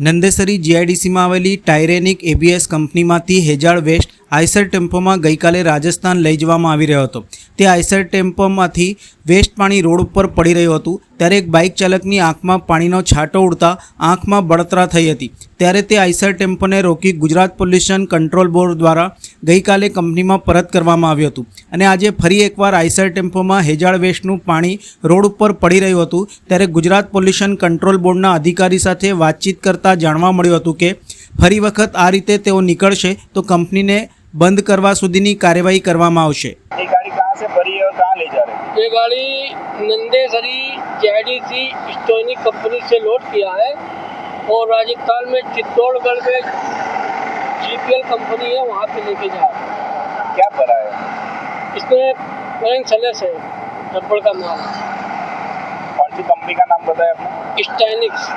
નંદેસરી જીઆઈડીસીમાં આવેલી ટાયરેનિક એબીએસ કંપનીમાંથી હેજાળ waste Eicher ટેમ્પોમાં ગઈકાલે રાજસ્થાન લઈ જવામાં આવી રહ્યો હતો. તે આઈસર ટેમ્પોમાંથી વેસ્ટ પાણી રોડ ઉપર પડી રહ્યું હતું. ત્યારે એક બાઇક ચાલકની આંખમાં પાણીનો છાંટો ઉડતા આંખમાં બળતરા થઈ હતી. ત્યારે તે આઈસર ટેમ્પોને રોકી ગુજરાત પોલ્યુશન કંટ્રોલ બોર્ડ દ્વારા ગઈકાલે કંપનીમાં પરત કરવામાં આવ્યું હતું. અને આજે ફરી એકવાર આઈસર ટેમ્પોમાં હેજાળ વેસ્ટનું પાણી રોડ ઉપર પડી રહ્યું હતું. ત્યારે ગુજરાત પોલ્યુશન કંટ્રોલ બોર્ડના અધિકારી સાથે વાતચીત કરતાં જાણવા મળ્યું હતું કે, ફરી વખત આ રીતે તેઓ નીકળશે તો કંપનીને બંધ કરવા સુધીની કાર્યવાહી કરવામાં આવશે. कहाँ से भरी है और कहाँ ले जा रहे हैं? ये गाड़ी नंदेसरी जेडीसी स्टोनिक कंपनी से लोड किया है और राजस्थान में चित्तौड़गढ़ में जीपीएल कंपनी है वहाँ पे लेके जा रहे हैं। क्या भरा है? इसमें बैंक सलेस है रबड़ का माल कौन सी कंपनी का नाम बताया आपने? स्टैनिक्स